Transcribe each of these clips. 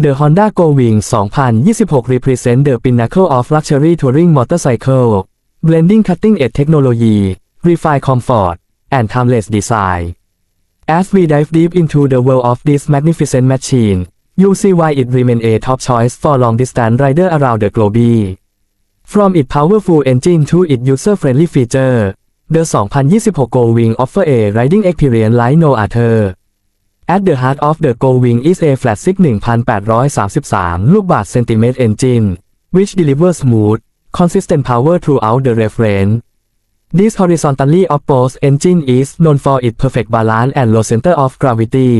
The Honda Go Wing 2026 represent the pinnacle of luxury touring motorcycle, blending cutting-edge technology, refined comfort, and timeless design. As we dive deep into the world of this magnificent machine, you see why it remains a top choice for long-distance rider around the globe. From its powerful engine to its user-friendly feature, the 2026 Go Wing offer a riding experience like no other. At the heart of the Go Wing is a flat six 1833 ลูกบาศก์เซนติเมตร engine, which delivers smooth, consistent power throughout the reference. This horizontally opposed engine is known for its perfect balance and low center of gravity,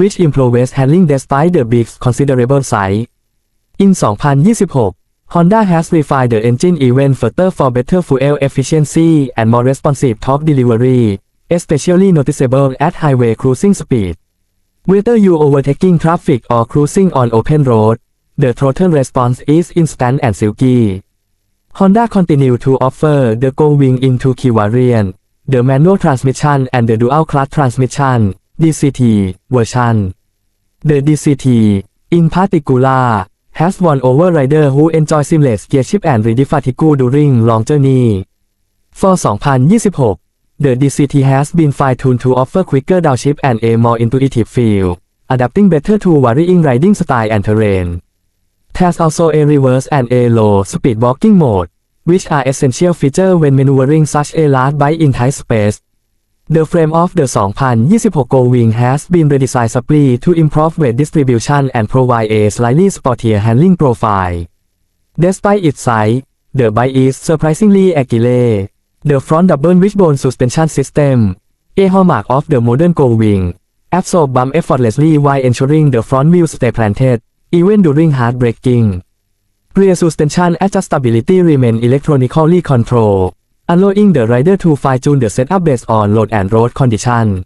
which improves handling despite the big considerable size. In 2026, Honda has refined the engine even further for better fuel efficiency and more responsive torque delivery, especially noticeable at highway cruising speed. Whether you overtaking traffic or cruising on open road, the throttle response is instant and silky. Honda continue to offer the Go Wing in two key variants, the manual transmission and the dual clutch transmission DCT version. The DCT, in particular, has won over rider who enjoy seamless gear shift and reduced fatigue during long journey. For 2026, the DCT has been fine-tuned to offer quicker downshift and a more intuitive feel, adapting better to varying riding style and terrain. There's also a reverse and a low speed walking mode, which are essential features when maneuvering such a large bike in tight space. The frame of the 2026 Go Wing has been redesigned specially to improve weight distribution and provide a slightly sportier handling profile. Despite its size, the bike is surprisingly agile. The front double wishbone suspension system, a hallmark of the modern Go Wing, absorb bump effortlessly while ensuring the front wheels stay planted, even during hard braking. Rear suspension adjustability remain electronically controlled, allowing the rider to fine-tune the setup based on load and road condition.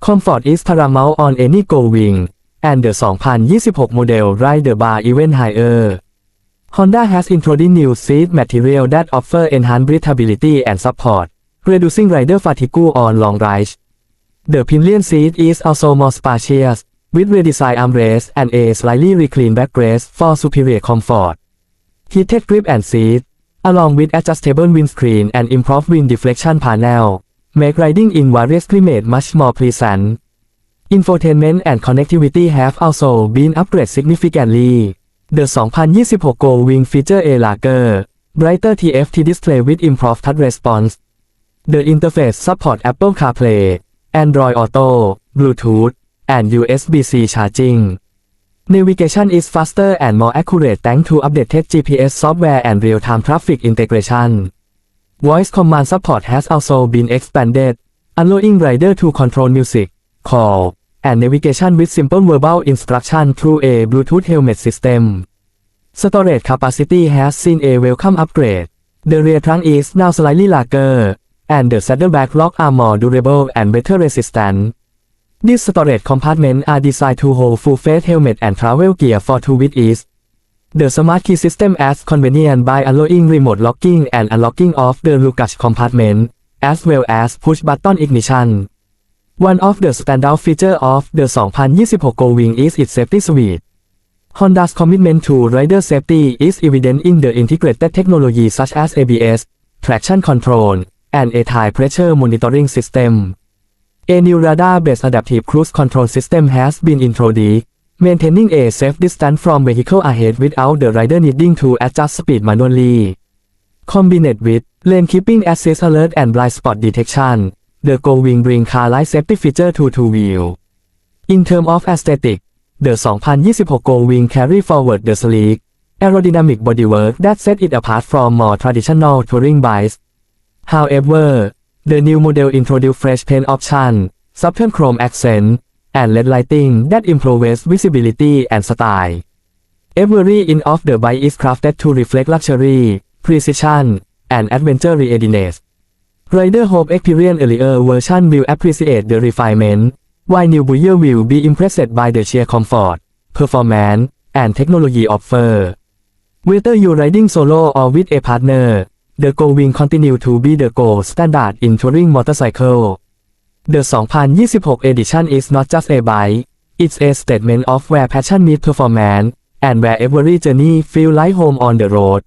Comfort is paramount on any Go Wing, and the 2026 model ride the bar even higher. Honda has introduced new seat material that offer enhanced breathability and support, reducing rider fatigue on long rides. The pillion seat is also more spacious, with redesigned armrest and a slightly reclined backrest for superior comfort. Heated grip and seat, along with adjustable windscreen and improved wind deflection panel, make riding in various climates much more pleasant. Infotainment and connectivity have also been upgraded significantly. The 2026 Go Wing feature a larger, brighter TFT display with improved touch response. The interface support Apple CarPlay, Android Auto, Bluetooth, and USB-C charging. Navigation is faster and more accurate thanks to updated GPS software and real-time traffic integration. Voice command support has also been expanded, allowing rider to control music, call, and navigation with simple verbal instruction through a Bluetooth helmet system. Storage capacity has seen a welcome upgrade. The rear trunk is now slightly larger, and the saddleback lock are more durable and better resistant. These storage compartments are designed to hold full-face helmet and travel gear for two with ease. The smart key system adds convenience by allowing remote locking and unlocking of the luggage compartment, as well as push-button ignition. One of the standout features of the 2026 Go Wing is its safety suite. Honda's commitment to rider safety is evident in the integrated technology such as ABS, traction control, and a tire pressure monitoring system. A new radar-based adaptive cruise control system has been introduced, maintaining a safe distance from vehicle ahead without the rider needing to adjust speed manually. Combined with lane keeping assist alert and blind spot detection, the Go Wing bring car life safety feature to two-wheel. In terms of aesthetic, the 2026 Go Wing carry forward the sleek, aerodynamic bodywork that set it apart from more traditional touring bikes. However, the new model introduced fresh paint option, subtle chrome accent, and LED lighting that improves visibility and style. Every inch of the bike is crafted to reflect luxury, precision, and adventure readiness. Rider hope experience earlier version will appreciate the refinement, while new buyer will be impressed by the sheer comfort, performance, and technology offer. Whether you're riding solo or with a partner, the Go Wing continue to be the gold standard in touring motorcycle. The 2026 edition is not just a bike, It's a statement of where passion meets performance and where every journey feel like home on the road